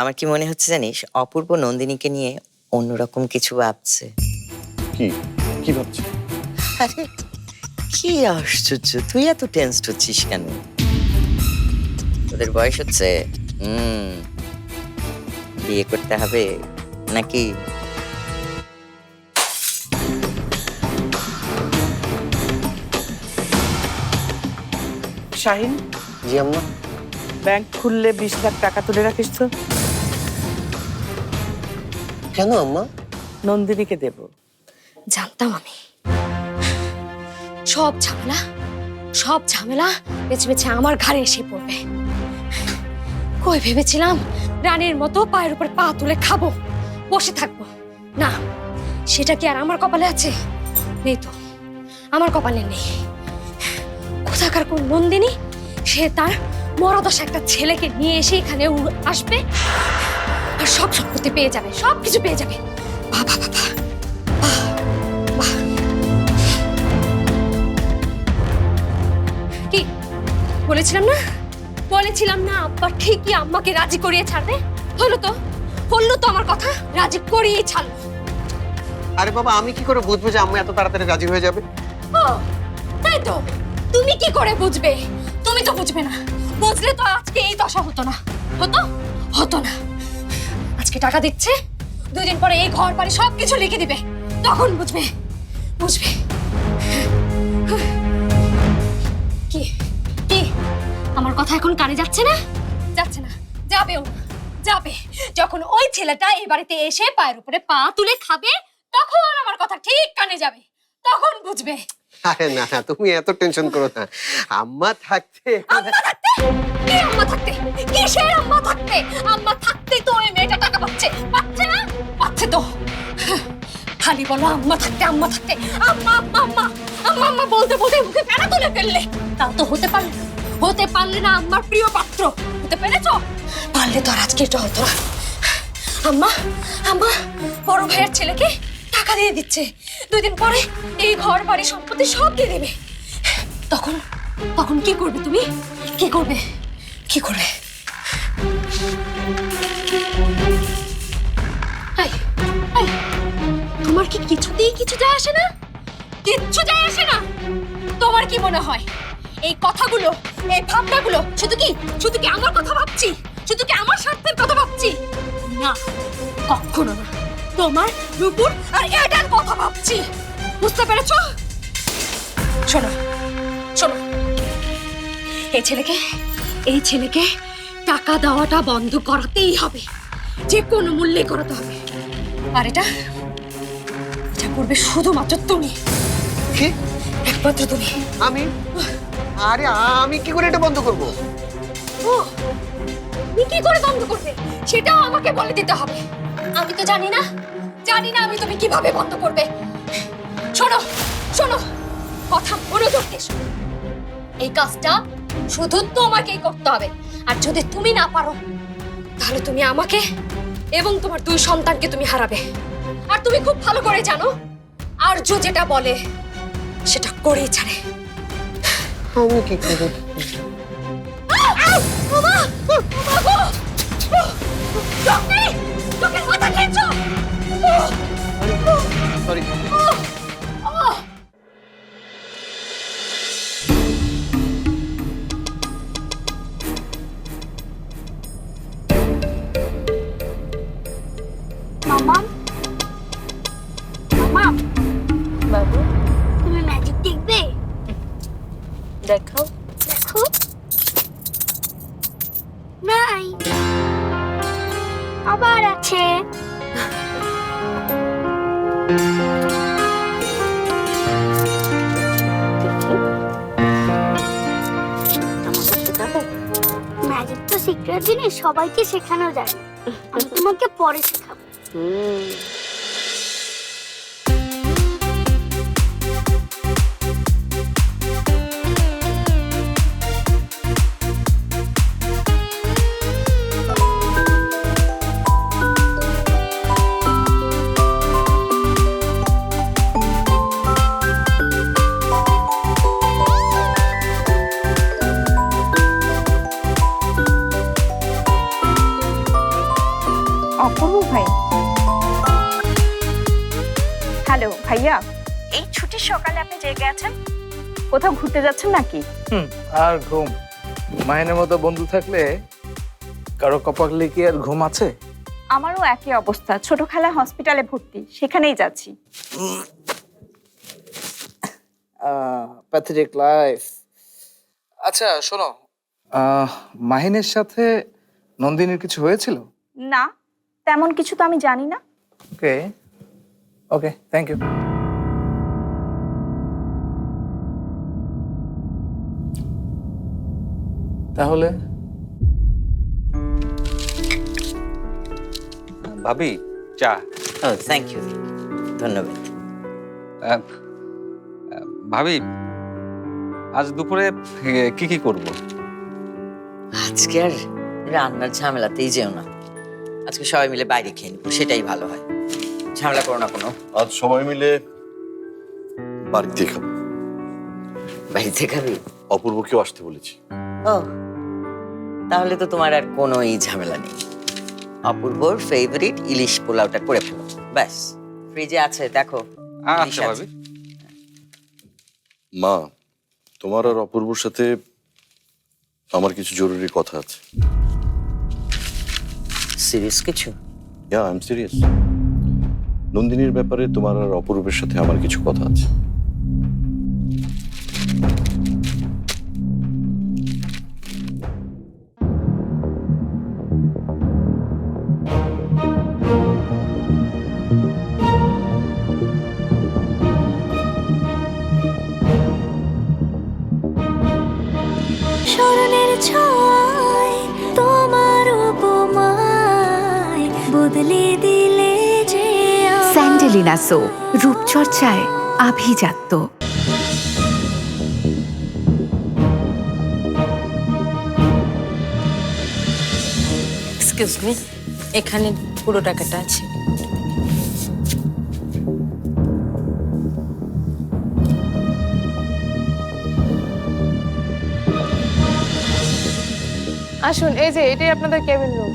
আমার কি মনে হচ্ছে জানিস? অপূর্ব নন্দিনীকে নিয়ে অন্যরকম কিছু ভাবছে। কি? কি ভাবছি? আরে কি আশ্চর্য। তুই এত টেন্সড হচ্ছিস কেন? তোদের বয়স হচ্ছে হুম বিয়ে করতে হবে নাকি? শাহিন? জি আম্মা। ব্যাংক খুললে বিশ লাখ টাকা তুলে রাখিস তো। কেন আম্মা? নন্দিনীকে দেব। জানতাম আমি। সব ঝামেলা সব ঝামেলা বেছে বেছে আমার ঘাড়ে এসে পড়বে। কই ভেবেছিলাম রানীর মতো পায়ের উপর পা তুলে খাব বসে থাকব। না সেটা কি আর আমার কপালে আছে? নেই তো আমার কপালে নেই। কোথাকার কোন নন্দিনী সে তার মরাদশ একটা ছেলেকে নিয়ে এসে এখানে আসবে? আর সব সম্পত্তি পেয়ে যাবে সব কিছু পেয়ে যাবে। বাবা বাবা কি বলেছিলাম না? বলেছিলাম না আব্বা ঠিকই আম্মাকে রাজি করিয়ে ছাড়বে। হলো তো বলল তো আমার কথা রাজি করিয়ে ছাড়লো। আরে বাবা আমি কি করে বুঝব যে আম্মা এত তাড়াতাড়ি রাজি হয়ে যাবে? ও তাই তো। তুমি কি করে বুঝবে? তুমি তো বুঝবে না। বুঝলে তো আজকে এই দশা হতো না। হতো? হতো না। আজকে টাকা দিচ্ছে দুই দিন পরে এই ঘর বাড়ি সব কিছু লিখে দিবে। তখন বুঝবে বুঝবে। কি কি? আমার কথা এখন কানে যাচ্ছে না? যাচ্ছে না যাবেও যাবে। যখন ওই ছেলেটা এই বাড়িতে এসে পায়ের উপরে পা তুলে খাবে তখন আমার কথা ঠিক কানে যাবে। তখন বুঝবে। আরে না না তুমি এত টেনশন করো না। আম্মা থাকতে আম্মা থাকতে? আম্মা থাকতে? কিসের আম্মা থাকতে? আম্মা থাকতে তো ওই মেয়েটা টাকা পাচ্ছে। পাচ্ছে না? পাচ্ছে তো। খালি বলো আম্মা থাকতে আম্মা থাকতে। আম্মা আম্মা আম্মা। আম্মা আম্মা বলতে বলতে মুখে ফেনা তুলে ফেললে। তাও তো হতে পারলে হতে পারলে না আম্মার প্রিয় পাত্র। হতে পেরেছ? পারলে তো আজকে হতো না আম্মা আম্মা, বড় ভাইয়ের ছেলেকে টাকা দিয়ে দিচ্ছে। দুই দিন পরে এই ঘর, বাড়ি, সম্পত্তি সব দিয়ে দেবে। তখন তখন কি করবে তুমি? কি করবে? কি এই, তোমার কি কিছুতেই কিছু যায় আসে না? কিচ্ছু যায় আসে না। তোমার কি মনে হয়? এই কথাগুলো এই ভাবনাগুলো শুধু কি শুধু কি আমার কথা ভাবছি? শুধু কি আমার স্বার্থের কথা ভাবছি? না কখনো না। তোমার রূপুর আর এটার কথা ভাবছি। বুঝতে পেরেছ? শোনো শোনো। এই ছেলেকে এই ছেলেকে টাকা দেওয়াটা বন্ধ করাতেই হবে। যে কোনো মূল্যে করাতে হবে। আর এটা এটা করবে শুধুমাত্র তুমি। কি? একমাত্র তুমি। আমি? আরে আমি কি করে এটা বন্ধ করব? ও তুমি কি করে বন্ধ করবে? সেটাও আমাকে বলে দিতে হবে। আমি তো জানি না জানি না আমি তুমি কীভাবে বন্ধ করবে। শোনো শোনো কথা মনোযোগ দিয়ে শোনো। এই কাজটা শুধু তোমাকেই করতে হবে। আর যদি তুমি না পারো তাহলে তুমি আমাকে এবং তোমার দুই সন্তানকে তুমি হারাবে। আর তুমি খুব ভালো করে জানো আর্য যেটা বলে সেটা করেই ছাড়ে। আমি কি করব? বাবা! বাবা! বাবু। তুমি ম্যাজিক দেখবে। দেখো। দেখো। নাই। আবার আছে। ম্যাজিক তো সিক্রেট জিনিস সবাইকে শেখানো যায়। আমি তোমাকে পরে শেখাবো। হ্যালো কোথাও ঘুরতে যাচ্ছেন নাকি? হুম আর ঘুম। মাহিনের মতো বন্ধু থাকলে কারও কপালে কি আর ঘুম আছে? আমারও একই অবস্থা। ছোট খালা হসপিটালে ভর্তি সেখানেই যাচ্ছি। প্যাথেটিক লাইফ আচ্ছা শোনো মাহিনের সাথে নন্দিনীর কিছু হয়েছিল? না তেমন কিছু তো আমি জানি না। ওকে ওকে থ্যাংক ইউ তাহলে? ভাবি চা। ও থ্যাংক ইউ ধন্যবাদ। ভাবি আজ দুপুরে কি কি করব? আজকে আর রান্নার ঝামেলাতেই যেও না। আজকে সবাই মিলে বাইরে খেয়ে নিবো সেটাই ভালো হয়। ঝামেলা করো না কোনো। আজ সবাই মিলে বাড়িতে খাব। বাড়িতে খাবি? অপূর্বকেও আসতে বলেছি। ও তাহলে তো তোমার আর কোনোই ঝামেলা নেই। অপূর্বর ফেভারিট ইলিশ পোলাওটা করে ফেলো। ব্যাস ফ্রিজে আছে দেখো। ইলিশ আচ্ছা আছে। ভাবি। মা তোমার আর অপূর্বর সাথে আমার কিছু জরুরি কথা আছে। সিরিয়াস কিছু? ইয়া আই এম সিরিয়াস নন্দিনীর ব্যাপারে তোমার আর অপূর্বের সাথে আমার কিছু কথা আছে। স্যান্ডেলিনা রূপচর্চায় আভিজাত্য। এক্সকিউজ মি এখানে পুরো টাকাটা আছে। আসুন এই যে এটাই আপনাদের কেবিন রুম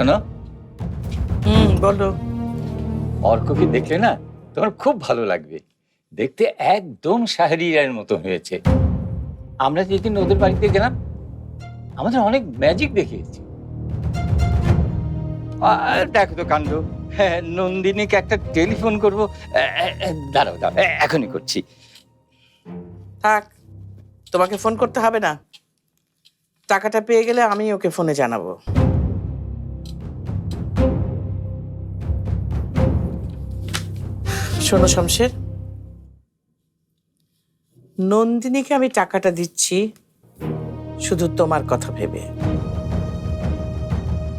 শোনো। হুম বলো। অর্ককে দেখলে না তোমার খুব ভালো লাগবে। দেখতে একদম শাহরিয়ার মতো হয়েছে। আমরা যেদিন ওদের বাড়িতে গেলাম আমাদের অনেক ম্যাজিক দেখিয়েছি। আর দেখো তো কাণ্ড। হ্যাঁ নন্দিনীকে একটা টেলিফোন করব। দাঁড়াও দাঁড়াও এখনই করছি। থাক তোমাকে ফোন করতে হবে না। টাকাটা পেয়ে গেলে আমি ওকে ফোনে জানাব। শোনো শমশের নন্দিনীকে আমি টাকাটা দিচ্ছি, শুধু তোমার কথা ভেবে।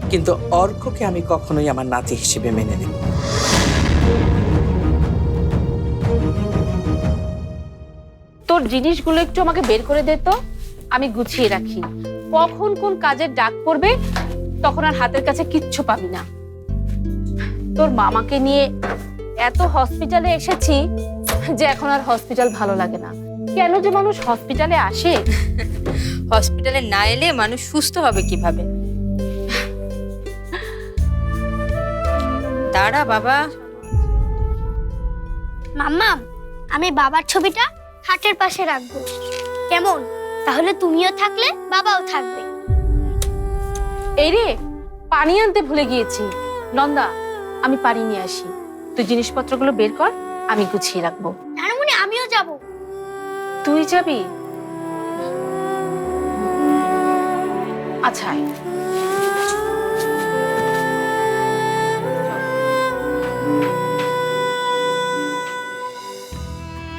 কিন্তু অর্ককে আমি কখনোই আমার নাতি হিসেবে মেনে নেব। তোর জিনিসগুলো একটু আমাকে বের করে দে তো। আমি গুছিয়ে রাখি। কখন কোন কাজের ডাক পড়বে, তখন আর হাতের কাছে কিচ্ছু পাবি না। তোর মামাকে নিয়ে এত হসপিটালে এসেছি যে এখন আর হসপিটাল ভালো লাগে না। কেন যে মানুষ হসপিটালে আসে? হসপিটালে না এলে মানুষ সুস্থ হবে কীভাবে? দাঁড়া বাবা। মাম্মা আমি বাবার ছবিটা খাটের পাশে রাখব। কেমন? তাহলে তুমিও থাকলে বাবাও থাকবে। এই রে পানি আনতে ভুলে গিয়েছি। নন্দা আমি পানি নিয়ে আসি। তুই জিনিসপত্রগুলো বের কর আমি গুছিয়ে রাখব। আমিও যাব। তুই যাবি? আচ্ছা।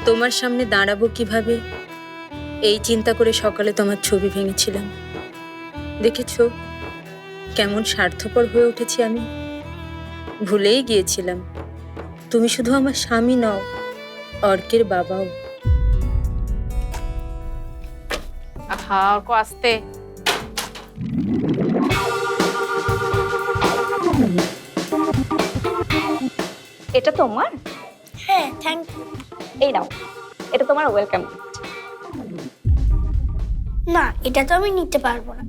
তোমার সামনে দাঁড়াবো কীভাবে? এই চিন্তা করে সকালে তোমার ছবি ভেঙেছিলাম। দেখেছ? কেমন স্বার্থপর হয়ে উঠেছি আমি। ভুলেই গিয়েছিলাম। তুমি শুধু আমার স্বামী নও অর্কের বাবাও। আহা অর্ক আসতে। এটা তোমার? হ্যাঁ থ্যাংক ইউ এই নাও এটা তোমার ওয়েলকাম না এটা তো আমি নিতে পারব না।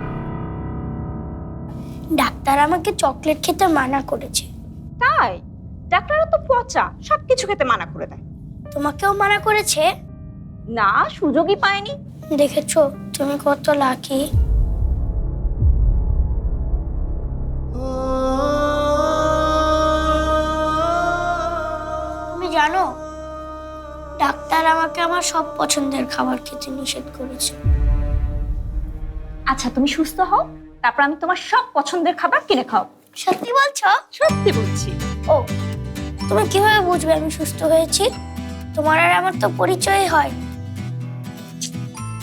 ডাক্তার আমাকে চকলেট খেতে মানা করেছে। ডাক্তাররা তো পচা সব কিছু খেতে মানা করে দেয়। তোমাকেও মানা করেছে? না সুযোগই পায়নি। দেখেছ তুমি কত লাকি তুমি জানো ডাক্তার আমাকে আমার সব পছন্দের খাবার খেতে নিষেধ করেছে। আচ্ছা তুমি সুস্থ হও তারপর আমি তোমার সব পছন্দের খাবার কিনে খাও সত্যি বলছো? সত্যি বলছি। ও। তুমি কীভাবে বুঝবে আমি সুস্থ হয়েছি? তোমার আর আমার তো পরিচয় হয়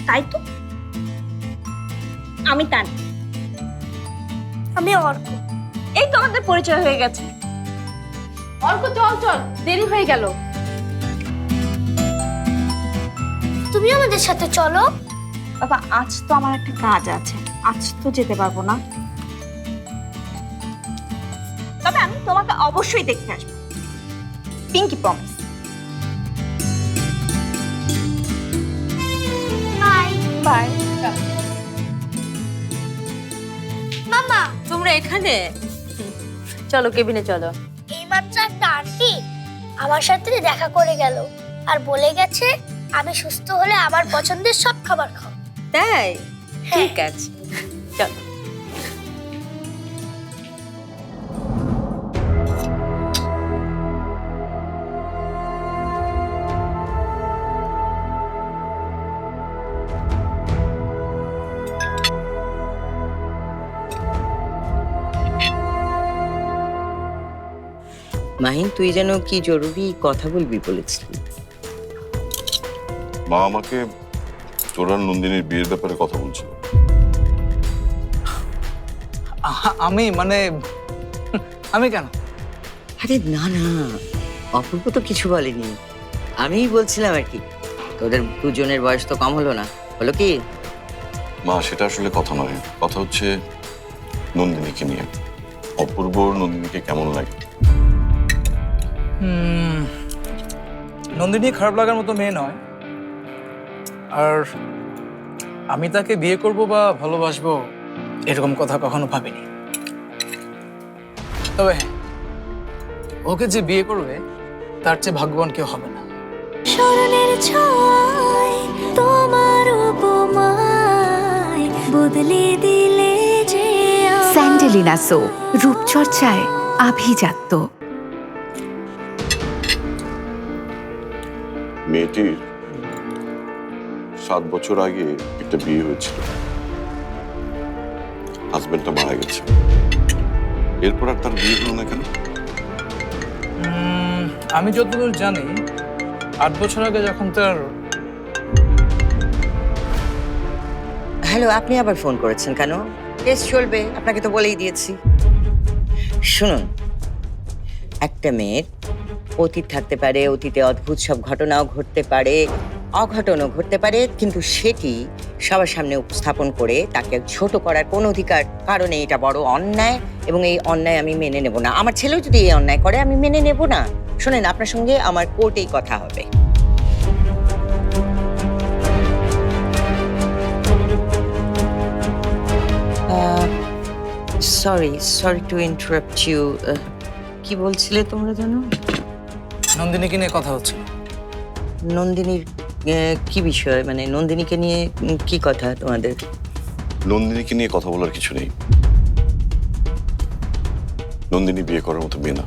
তাই তো। আমি তান আমি অর্ক। এই তো আমাদের পরিচয় হয়ে গেছে। অর্ক চল চল দেরি হয়ে গেল। তুমি আমাদের সাথে চলো। বাবা আজ তো আমার একটা কাজ আছে। আজ তো যেতে পারব না। তবে আমি তোমাকে অবশ্যই দেখতে আসব। পিঙ্কি প্রমিস বাই বাই মামা তোমরা এখানে? চলো কেবিনে চলো। এইমাত্র একটা আন্টি আমার সাথে দেখা করে গেল আর বলে গেছে আমি সুস্থ হলে আমার পছন্দের সব খাবার খাও। তাই? হ্যাঁ। ঠিক আছে। চলো। মাহিন তুই যেন কি জরুরি কথা বলবি বলেছিলি। মা আমাকে চোরার নন্দিনীর বিয়ের ব্যাপারে কথা বলছিল। আহা, আমি মানে আমি কেন? আরে না না অপূর্ব তো কিছু বলেনি। আমিই বলছিলাম আর কি তোদের দুজনের বয়স তো কম হলো না হলো কি? মা সেটা আসলে কথা নয় কথা হচ্ছে নন্দিনীকে নিয়ে। অপূর্ব নন্দিনীকে কেমন লাগে? নন্দিনী খারাপ লাগার মতো মেয়ে নয়। আর আমি তাকে বিয়ে করব বা ভালোবাসবো এরকম কথা কখনো ভাবিনি। তবে হ্যাঁ ওকে যে বিয়ে করবে তার চেয়ে ভাগ্যবান কেউ হবে না। স্মরণের ছয় তোমার উপমায় বদলে দিলে যে স্যান্ডেলিনা সো রূপচর্চায় আভিজাত্য। মেয়েটির সাত বছর আগে একটা বিয়ে হয়েছিল। হাজবেন্ডটা মারা গেছে। এরপর আর তার বিয়ে হলো না কেন? আমি যতদূর জানি আট বছর আগে যখন তার হ্যালো আপনি আবার ফোন করেছেন কেন? টেস্ট চলবে আপনাকে তো বলেই দিয়েছি। শুনুন একটা মেয়ের অতীত থাকতে পারে, অতীতে অদ্ভুত সব ঘটনাও ঘটতে পারে, অঘটনও ঘটতে পারে, কিন্তু সেটি সবার সামনে উপস্থাপন করে তাকে ছোট করার কোনো অধিকার, কারণে এটা বড় অন্যায় এবং এই অন্যায় আমি মেনে নেব না। আমার ছেলেও যদি এই অন্যায় করে, আমি মেনে নেব না। শোনেন, আপনার সঙ্গে আমার কোর্টেই কথা হবে। Sorry sorry to interrupt you কি বলছিলে তোমরা জানো? নন্দিনীকে নিয়ে কথা হচ্ছে। নন্দিনীর আহ, কি বিষয়? মানে নন্দিনীকে নিয়ে উম, কি কথা তোমাদের? নন্দিনীকে নিয়ে কথা বলার কিছু নেই। নন্দিনী বিয়ে করার মতো মেয়ে না।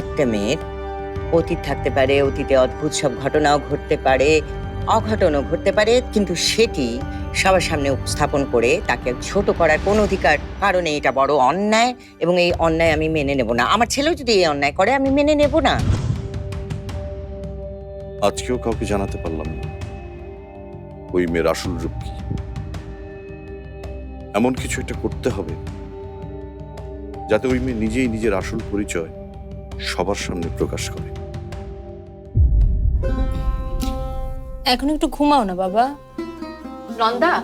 একটা মেয়ের অতীত থাকতে পারে, অতীতে অদ্ভুত সব ঘটনাও ঘটতে পারে, অঘটনও ঘটতে পারে, কিন্তু সেটি সবার সামনে উপস্থাপন করে তাকে ছোট করার কোন অধিকার, কারণে এটা বড় অন্যায় এবং এই অন্যায় আমি মেনে নেব না। আমার ছেলেও যদি এই অন্যায় করে, আমি মেনে নেব না। আজকেও কাউকে জানাতে পারলাম না। ওই মেয়ের আসল রূপ কি? এমন কিছু একটা করতে হবে, যাতে ওই মেয়ে নিজেই নিজের আসল পরিচয় সবার সামনে প্রকাশ করে। এখন একটু ঘুমাও না বাবা। নন্দা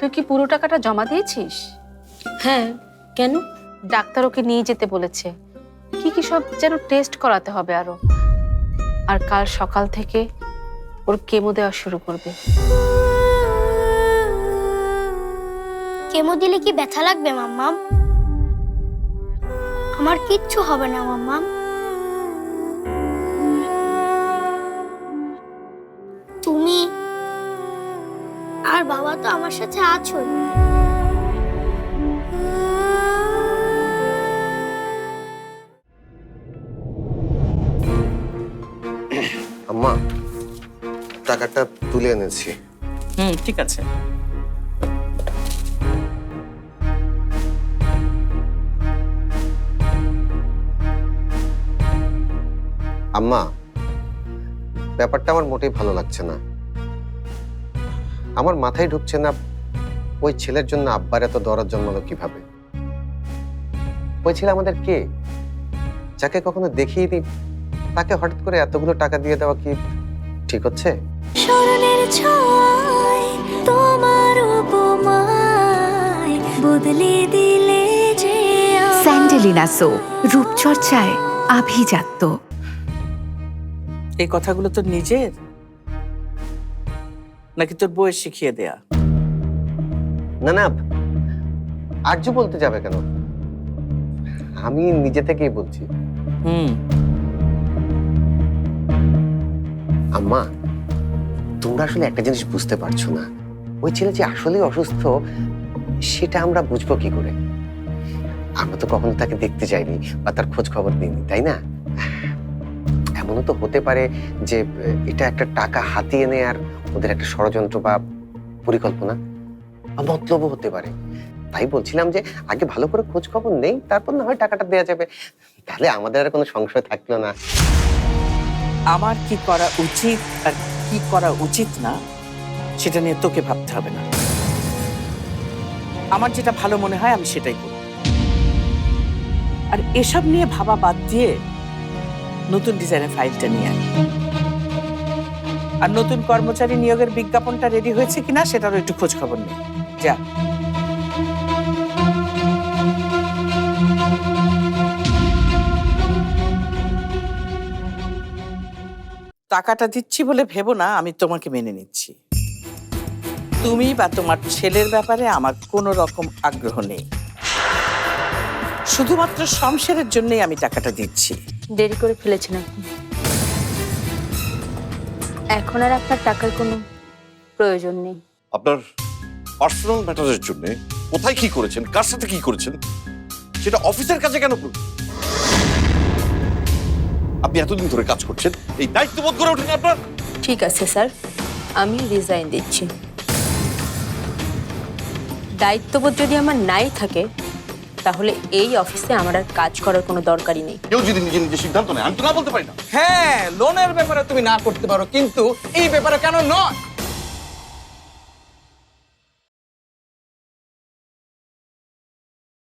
তুই কি পুরো টাকাটা জমা দিয়েছিস? হ্যাঁ কেন? ডাক্তার ওকে নিয়ে যেতে বলেছে। কি কি সব যেন টেস্ট করাতে হবে আরও। আর কাল সকাল থেকে ওর কেমো দেওয়া শুরু করবে। কেমো দিলে কি ব্যথা লাগবে মাম্মাম? আমার কিচ্ছু হবে না মাম্মাম তুমি আর বাবা তো আমার সাথে আছোই আম্মা টাকাটা তুলে এনেছি। হুম ঠিক আছে। আম্মা ব্যাপারটা আমার মোটেই ভালো লাগছে না। আমার মাথায় ঢুকছে না ওই ছেলের জন্য আব্বার এত দরদ জন্মালো কীভাবে? ওই ছেলে আমাদের কে? যাকে কখনো দেখিনি তাকে হঠাৎ করে এতগুলো টাকা দিয়ে দেওয়া কি ঠিক হচ্ছে? স্মরণের ছয় তোমার উপমায় বদলে দিলে যে স্যান্ডেলিনা সো রূপচর্চায় আভিজাত্য। এই কথাগুলো তোর নিজের? নাকি তোর বইয়ের শিখিয়ে দেয়া? না না আর্য বলতে যাবে কেন? আমি নিজে থেকেই বলছি। হুম। আম্মা তোমরা আসলে একটা জিনিস বুঝতে পারছ না। ওই ছেলে যে আসলেই অসুস্থ সেটা আমরা বুঝব কি করে? আমরা তো কখনো তাকে দেখতে যাইনি বা তার খোঁজ খবর নিইনি তাই না? এমনও তো হতে পারে যে এটা একটা টাকা হাতিয়ে নেয়ার ওদের একটা ষড়যন্ত্র বা পরিকল্পনা। বা মতলবও হতে পারে। তাই বলছিলাম যে, আগে ভালো করে খোঁজ খবর নেই, তারপর না হয় টাকাটা দেওয়া যাবে। তাহলে আমাদের আর কোনো সংশয় থাকল না। আমার কি করা উচিত আর কি করা উচিত না, সেটা নিয়ে তোকে ভাবতে হবে না। আমার যেটা ভালো মনে হয়, আমি সেটাই করি। আর এসব নিয়ে ভাবা বাদ দিয়ে নতুন ডিজাইনের ফাইলটা নিয়ে আর নতুন কর্মচারী নিয়োগের বিজ্ঞাপনটা রেডি হয়েছে কিনা সেটারও একটু খোঁজ খবর নেই যা। টাকাটা দিচ্ছি বলে ভেবো না, আমি তোমাকে মেনে নিচ্ছি। তুমি বা তোমার ছেলের ব্যাপারে আমার কোনো রকম আগ্রহ নেই। শুধুমাত্র শমশেরের জন্যই আমি টাকাটা দিচ্ছি। দেরি করে ফেলেছেন আপনি। এখন আর আপনার টাকার কোনো প্রয়োজন নেই। আপনার পার্সোনাল ম্যাটারের জন্য কোথায় কি করেছেন কার সাথে কি করেছেন সেটা অফিসের কাছে কেন করবেন আপনি এতদিন ধরে কাজ করছেন এই দায়িত্ববোধ করে ওঠেন আপনার? ঠিক আছে স্যার। আমি রিজাইন দিচ্ছি। দায়িত্ববোধ যদি আমার নাই থাকে তাহলে এই অফিসে আমার আর কাজ করার কোনো দরকারই নেই। কেউ যদি নিজে নিজে সিদ্ধান্ত নেয় আমি তো না বলতে পারি না। হ্যাঁ লোনের ব্যাপারে তুমি না করতে পারো কিন্তু এই ব্যাপারে কেন নয়?